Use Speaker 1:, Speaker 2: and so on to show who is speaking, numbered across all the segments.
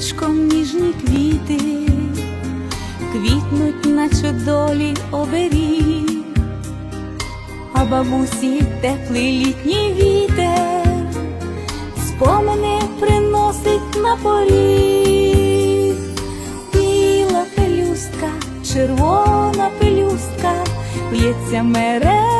Speaker 1: віночком ніжні квіти, квітнуть, наче долі оберіг, а бабусі теплий літній вітер, спомини приносить на поріг, біла пелюстка, червона пелюстка, в'ється мереживо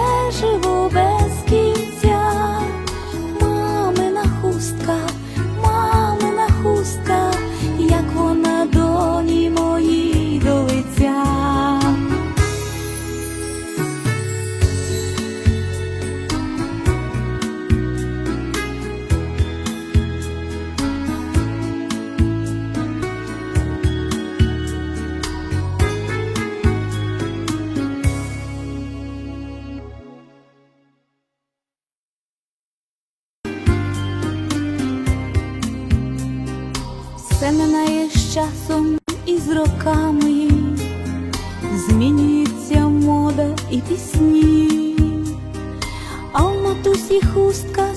Speaker 1: Все минає з часом і з роками, змінюється мода і пісні, а в матусі хустка